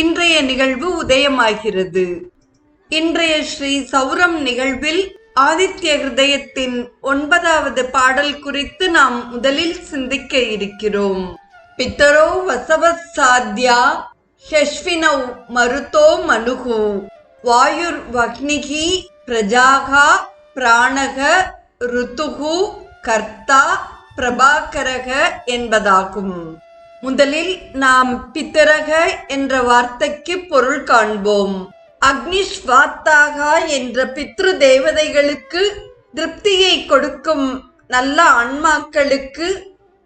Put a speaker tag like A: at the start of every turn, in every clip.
A: இன்றைய நிகழ்வு உதயமாகிறது. இன்றைய ஸ்ரீ சௌரம் நிகழ்வில் ஆதித்ய ஹிருதயத்தின் ஒன்பதாவது பாடல் குறித்து நாம் முதலில் சிந்திக்க இருக்கிறோம். பித்தரோ வசவசாத்யா ஹெஷ்வினௌ மருத்தோ மனுகு. வாயுர் வக்னிகி பிரஜாகா பிராணக ருத்துகு கர்த்தா பிரபாகரக என்பதாகும். முதலில் நாம் பித்தரக என்ற வார்த்தைக்கு பொருள் காண்போம். அக்னி ஸ்வாத்தாகா என்ற பித்ரு தேவதைகளுக்கு திருப்தியை கொடுக்கும் நல்ல ஆன்மாக்களுக்கு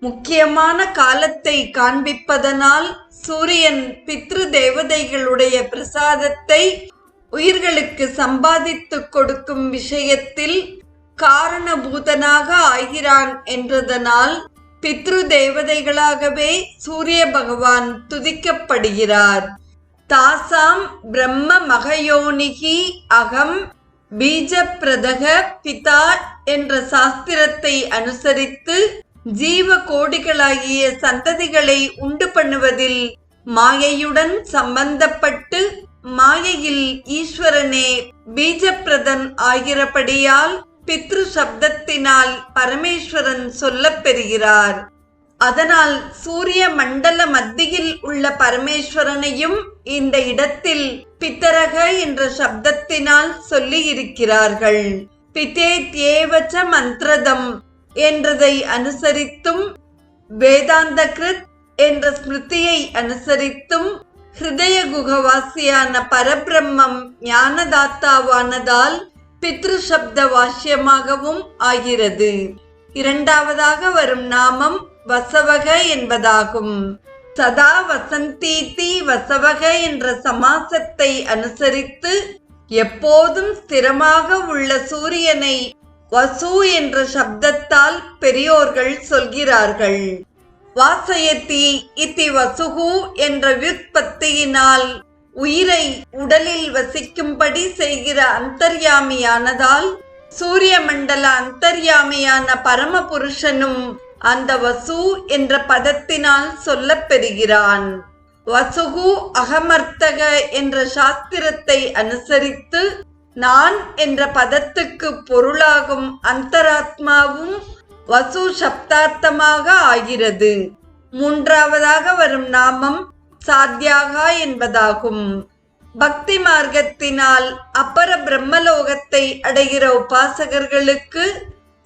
A: முக்கியமான காலத்தை காண்பிப்பதனால் சூரியன் பித்ரு தேவதைகளுடைய பிரசாதத்தை உயிர்களுக்கு சம்பாதித்து கொடுக்கும் விஷயத்தில் காரணபூதனாக ஆகிறான் என்றதனால் பித்ரு தேவதைகளாகவே சூரிய பகவான் துதிக்கப்படுகிறார். தாசாம் பிரம்ம மகயோனிகி அகம் பீஜ பிரதக பிதா என்ற சாஸ்திரத்தை அனுசரித்து ஜீவ கோடிகளாகிய சந்ததிகளை உண்டு பண்ணுவதில் மாயையுடன் சம்பந்தப்பட்டு மாயையில் ஈஸ்வரனே பீஜப்பிரதன் ஆகிறபடியால் பித்ரு சப்தத்தினால் பரமேஸ்வரன் சொல்லப் பெறுகிறார். அதனால் சூரிய மண்டல மத்தியில் உள்ள பரமேஸ்வரனையும் இந்த இடத்தில் பித்தரக என்ற சப்தத்தினால் சொல்லி இருக்கிறார்கள் பிதே தேவச்ச மந்திரதம் என்றதை அனுசரித்தும் வேதாந்த கிருத் என்ற ஸ்மிருதியை அனுசரித்தும் ஹிருதய குகவாசியான பரபிரம்மம் ஞானதாத்தாவானதால் பித்ரு சப்த வாஷ்யமாகவும் ஆகிறது. இரண்டாவதாக வரும் நாமம் வசவக என்பதாகும். சதா வசந்தீதி வசவக என்ற சமாசத்தை அனுசரித்து எப்போதும் ஸ்திரமாக உள்ள சூரியனை வசு என்ற சப்தத்தால் பெரியோர்கள் சொல்கிறார்கள். வாசயத்தி இத்தி வசுகு என்ற வியுற்பத்தியினால் உயிரை உடலில் வசிக்கும்படி செய்கிற அந்தர்யாமியானதால் சூரிய மண்டல அந்தர்யாமியான பரமபுருஷனும் அந்த வசு என்ற பதத்தினால் சொல்லப் பெறுகிறான் வசுகு அகமர்த்தக என்ற சாஸ்திரத்தை அனுசரித்து நான் என்ற பதத்துக்கு பொருளாகும் அந்தராத்மாவும் வசு சப்தார்த்தமாக ஆகிறது. மூன்றாவதாக வரும் நாமம் சாத்தியாகா என்பதாகும். பக்தி மார்க்கத்தினால் அப்பர பிரம்மலோகத்தை அடைகிற உபாசகர்களுக்கு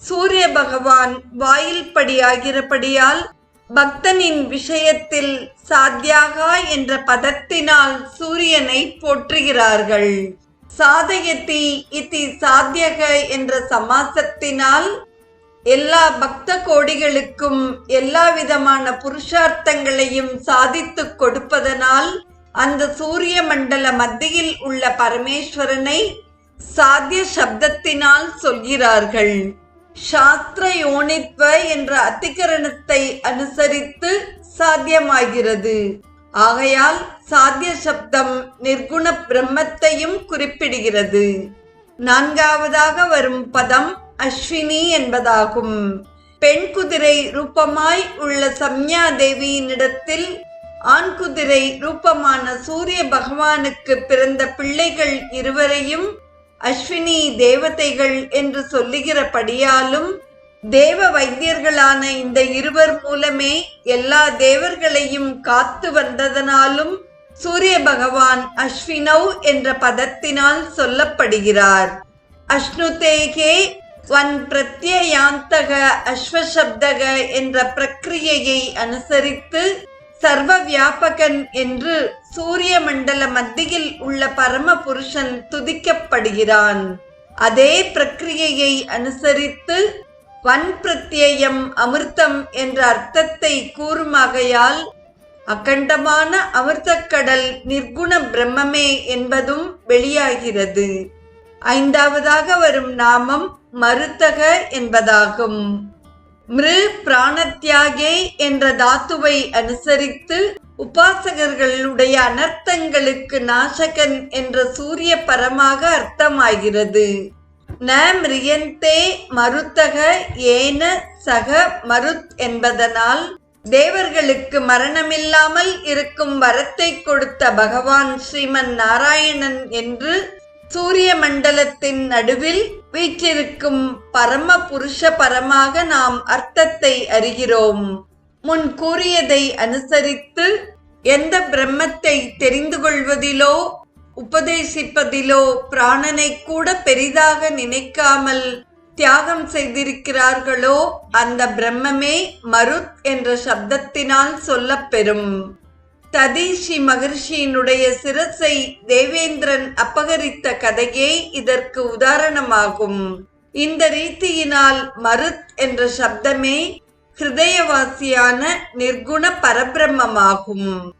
A: சூரிய பகவான் வாயில் படியாகிறபடியால் பக்தனின் விஷயத்தில் சாத்தியாகா என்ற பதத்தினால் சூரியனை போற்றுகிறார்கள். சாதயத்தி இத்தி சாத்தியக என்ற சமாசத்தினால் எல்லா பக்த கோடிகளுக்கும் எல்லா விதமான புருஷார்த்தங்களையும் சாதித்து கொடுப்பதனால் அந்த சூரிய மண்டல மத்தியில் உள்ள பரமேஸ்வரனை சாத்திய சப்தத்தினால் சொல்கிறார்கள். சாஸ்திர யோனித்வ என்ற அத்திகரணத்தை அனுசரித்து சாத்தியமாகிறது. ஆகையால் சாத்திய சப்தம் நிர்குண பிரம்மத்தையும் குறிப்பிடுகிறது. நான்காவதாக வரும் பதம் அஸ்வினி என்பதாகும். பெண் குதிரை ரூபமாய் உள்ள சம்யா தேவியினிடத்தில் ஆண் குதிரை ரூபமான சூரிய பகவானுக்கு பிறந்த பிள்ளைகள் இருவரையும் அஸ்வினி தேவதைகள் என்று சொல்லுகிறபடியாலும் தேவ வைத்தியர்களான இந்த இருவர் மூலமே எல்லா தேவர்களையும் காத்து வந்ததனாலும் சூரிய பகவான் அஸ்வினவ் என்ற பதத்தினால் சொல்லப்படுகிறார். அஷ்ணுதேகே வன் பிரத்யயாந்தக அஸ்வசப்தக என்ற பிரக்கிரியையை அனுசரித்து சர்வ வியாபகன் என்று சூரிய மண்டல மத்தியில் உள்ள பரம புருஷன் துதிக்கப்படுகிறான். அதே பிரக்கிரியையை அனுசரித்து வன் பிரத்யயம் அமிர்தம் என்ற அர்த்தத்தை கூறுமாகையால் அகண்டமான அமிர்தக்கடல் நிர்குண பிரம்மமே என்பதும் வெளியாகிறது. ஐந்தாவதாக வரும் நாமம் மருத்தக என்பதாகும். மிரு பிராணத்தியாகே என்ற தாத்துவை அனுசரித்து உபாசகர்களுடைய அனர்த்தங்களுக்கு நாசகன் என்ற சூரிய பரமாக அர்த்தமாகிறது. ந மிரியந்தே மருத்தக ஏன சக மருத் என்பதனால் தேவர்களுக்கு மரணமில்லாமல் இருக்கும் வரத்தை கொடுத்த பகவான் ஸ்ரீமன் நாராயணன் என்று சூரிய மண்டலத்தின் நடுவில் வீற்றிருக்கும் பரம புருஷ பரமாக நாம் அர்த்தத்தை அறிகிறோம். முன் கூறியதை அனுசரித்து எந்த பிரம்மத்தை தெரிந்து கொள்வதிலோ உபதேசிப்பதிலோ பிராணனை கூட பெரிதாக நினைக்காமல் தியாகம் செய்திருக்கிறார்களோ அந்த பிரம்மமே மருத் என்ற சப்தத்தினால் சொல்லப்பெறும். ததீஷி மகர்ஷியினுடைய சிரசை தேவேந்திரன் அப்பகரித்த கதையே இதற்கு உதாரணமாகும். இந்த ரீதியினால் மருத் என்ற சப்தமே ஹிருதயவாசியான நிர்குண பரபிரம்மமாகும்.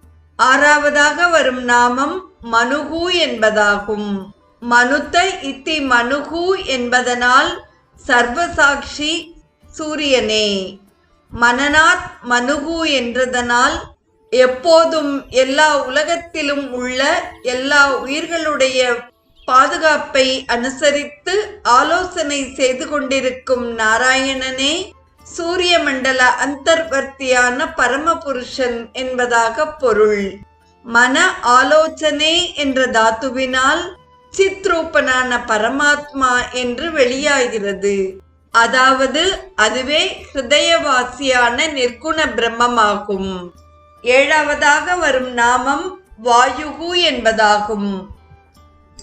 A: ஆறாவதாக வரும் நாமம் மனுகு என்பதாகும். மனுத்த இத்தி மனுகு என்பதனால் சர்வசாட்சி சூரியனே. மனநாத் மனுகு என்றதனால் எப்போதும் எல்லா உலகத்திலும் உள்ள எல்லா உயிர்களுடைய பாதுகாப்பை அனுசரித்து ஆலோசனை செய்து கொண்டிருக்கும் நாராயணனே சூரிய மண்டல அந்தர்வர்த்தியான பரமபுருஷன் என்பதாக பொருள். மன ஆலோசனை என்ற தாத்துவினால் சித்ரூபனான பரமாத்மா என்று வெளியாகிறது. அதாவது அதுவே ஹிருதயவாசியான நிர்குண பிரம்மமாகும். ஏழாவதாக வரும் நாமம் வாயுகு என்பதாகும்.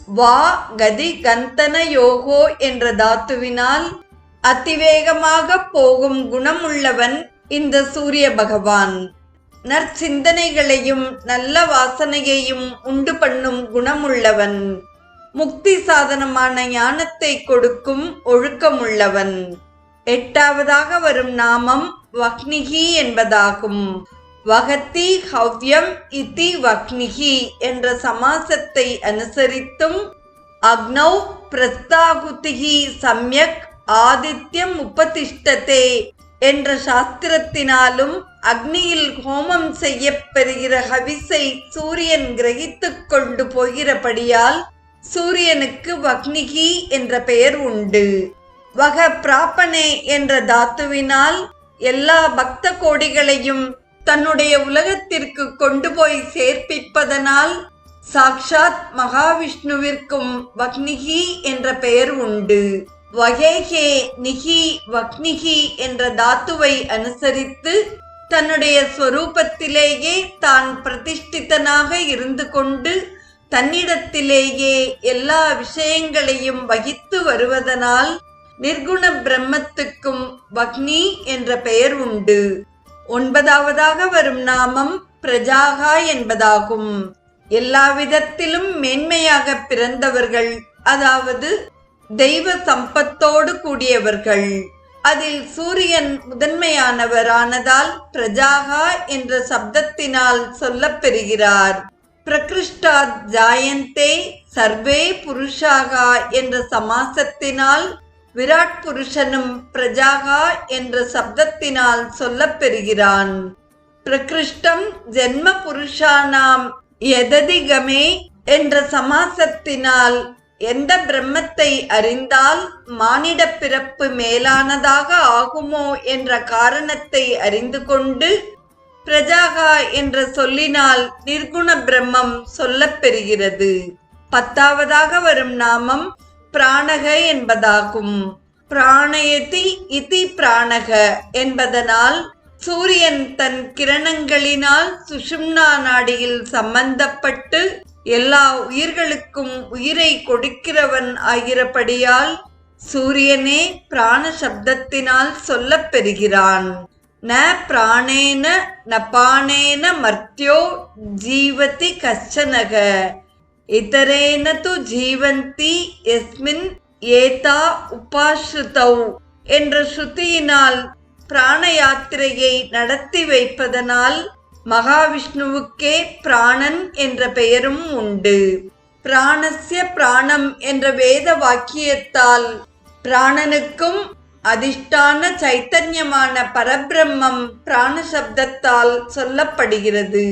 A: வா கதி கந்தன யோகோ என்ற தாத்துவினால் அதிவேகமாக போகும் குணமுள்ளவன் இந்த சூரிய பகவான். நற்சிந்தனைகளையும் நல்ல வாசனையையும் உண்டு பண்ணும் குணமுள்ளவன். முக்தி சாதனமான ஞானத்தை கொடுக்கும் ஒழுக்கமுள்ளவன். எட்டாவதாக வரும் நாமம் வக்னிகி என்பதாகும். வகத்தி ஹவ்யம் இதி வக்னிகி என்ற சமாசத்தை அனுசரித்தும் அக்னௌ பிரஸ்தாகுதிகி சம்யக் ஆதித்யம் உபதிஷ்டதே என்ற சாஸ்திரத்தினாலும் அக்னியில் ஹோமம் செய்யப்பெறுகிற ஹவிசை சூரியன் கிரகித்துக் கொண்டு போகிறபடியால் சூரியனுக்கு வக்னிகி என்ற பெயர் உண்டு. வக பிராப்பனே என்ற தாத்துவினால் எல்லா பக்த கோடிகளையும் தன்னுடைய உலகத்திற்கு கொண்டு போய் சேர்ப்பிப்பதனால் சாக்ஷாத் மகாவிஷ்ணுவிற்கும் வக்னிகி என்ற பெயர் உண்டு. வகேகே நிகி வக்னிகி என்ற தாத்துவை அனுசரித்து தன்னுடைய ஸ்வரூபத்திலேயே தான் பிரதிஷ்டிதனாக இருந்து கொண்டு தன்னிடத்திலேயே எல்லா விஷயங்களையும் வகித்து வருவதனால் நிர்குண பிரம்மத்துக்கும் வக்னி என்ற பெயர் உண்டு. ஒன்பதாவதாக வரும் நாமம் பிரஜாகா என்பதாகும். எல்லா விதத்திலும் மேன்மையாக பிறந்தவர்கள் அதாவது தெய்வ சம்பத்தோடு கூடியவர்கள். அதில் சூரியன் முதன்மையானவரானதால் பிரஜாகா என்ற சப்தத்தினால் சொல்லப்பெறுகிறார். பிரகிருஷ்டாத் ஜாயந்தே சர்வே புருஷாகா என்ற சமாசத்தினால் விராட் புருஷனும் பிரஜாகா என்ற சப்தத்தினால் சொல்லப்பெறுகிறான். பிரகிருஷ்டம் ஜென்ம புருஷானாம் எததிகமே என்ற சமாசத்தினால் எந்த பிரம்மத்தை அறிந்தால் மானிட பிறப்பு மேலானதாக ஆகுமோ என்ற காரணத்தை அறிந்து கொண்டு பிரஜாகா என்ற சொல்லினால் நிர்குண பிரம்மம் சொல்லப்பெறுகிறது. பத்தாவதாக வரும் நாமம் பிராணக என்பதாகும். பிராணயதி இதி பிராணக என்பதனால் சூரியன் தன் கிரணங்களினால் சுஷும்னா நாடியில் சம்பந்தப்பட்டு எல்லா உயிர்களுக்கும் உயிரை கொடுக்கிறவன் ஆகிறபடியால் சூரியனே பிராண சப்தத்தினால் சொல்லப் பெறுகிறான் ந பிராணேன நபானேன மர்த்தியோ ஜீவதி கச்சனக. இதரேன து ஜீவந்தி எஸ்மின் ஏதா உபாஸ்ருதௌ என்ற ஸ்ருதியினால் பிராண யாத்திரையை நடத்தி வைப்பதனால் மகாவிஷ்ணுவுக்கே பிராணன் என்ற பெயரும் உண்டு. பிராணஸ்ய பிராணம் என்ற வேத வாக்கியத்தால் பிராணனுக்கும் அதிஷ்டான சைத்தன்யமான பரபிரம்மம் பிராண சப்தத்தால் சொல்லப்படுகிறது.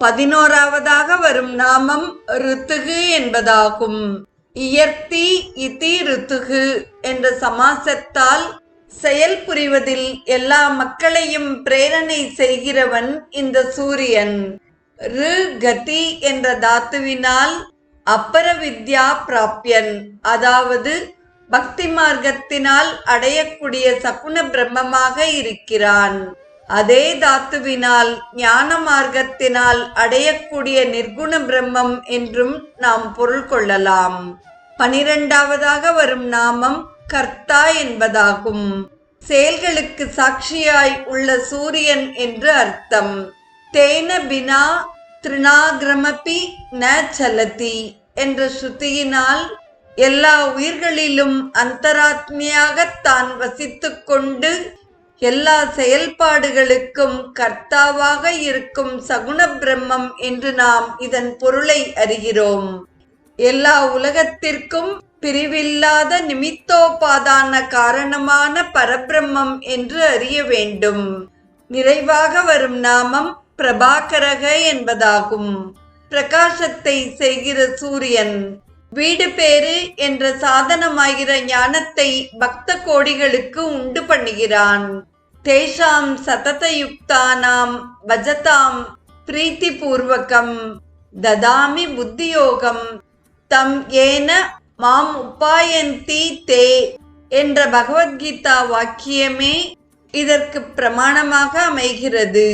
A: பதினோராவதாக வரும் நாமம் ருத்துகு என்பதாகும். இயர்த்தி இதி ருத்துகு என்ற சமாசத்தால் செயல் புரிவதில் எல்லா மக்களையும் பிரேரணை செய்கிறவன் இந்த சூரியன். ரு கதி என்ற தாத்துவினால் அப்பர வித்யா பிராப்யன். அதாவது பக்தி மார்க்கத்தினால் அடையக்கூடிய சகுன பிரம்மமாக இருக்கிறான். அதே தாத்துவினால் ஞான மார்க்கத்தினால் அடையக்கூடிய நிர்குண பிரம்மம் என்றும் நாம் பொருள் கொள்ளலாம். பனிரெண்டாவதாக வரும் நாமம் கர்த்தா என்பதாகும். செயல்களுக்கு சாட்சியாய் உள்ள சூரியன் என்று அர்த்தம். தேன பினா திருநாகிரமபி ந சலதி என்ற ஸ்ருதியினால் எல்லா உயிர்களிலும் அந்தராத்மியாக தான் வசித்து கொண்டு எல்லா செயல்பாடுகளுக்கும் கர்த்தாவாக இருக்கும் சகுண பிரம்மம் என்று நாம் இதன் பொருளை அறிகிறோம். எல்லா உலகத்திற்கும் பிரிவில்லாத நிமித்தோபாதான காரணமான பரபிரம்மம் என்று அறிய வேண்டும். நிறைவாக வரும் நாமம் பிரபாகரக என்பதாகும். பிரகாசத்தை செய்கிற சூரியன். வீடு பேறு என்ற சாதனமாகிற ஞானத்தை பக்த கோடிகளுக்கு உண்டு பண்ணுகிறான். தேஷாம் சததயுக்தானாம் பஜதாம் பிரீத்தி பூர்வகம் ததாமி புத்தியோகம். தம் ஏன மாம் உபாயந்தி தே என்ற பகவத்கீதா வாக்கியமே இதற்கு பிரமாணமாக அமைகிறது.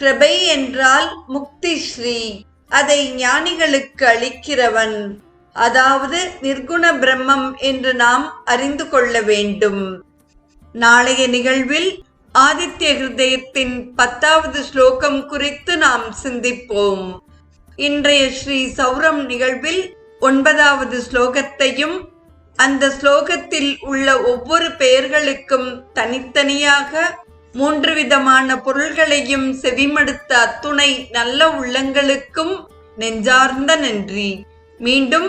A: பிரபை என்றால் முக்தி ஸ்ரீ. அதை ஞானிகளுக்கு அளிக்கிறவன். அதாவது நிர்குண பிரம்மம் என்று நாம் அறிந்து கொள்ள வேண்டும். நாளைய நிகழ்வில் ஆதித்ய ஹிருதயத்தின் பத்தாவது ஸ்லோகம் குறித்து நாம் சிந்திப்போம். இன்றைய ஸ்ரீ சௌரம் நிகழ்வில் ஒன்பதாவது ஸ்லோகத்தையும் அந்த ஸ்லோகத்தில் உள்ள ஒவ்வொரு பெயர்களுக்கும் தனித்தனியாக மூன்று விதமான பொருள்களையும் செவிமடுத்த அத்துணை நல்ல உள்ளங்களுக்கும் நெஞ்சார்ந்த நன்றி. மீண்டும்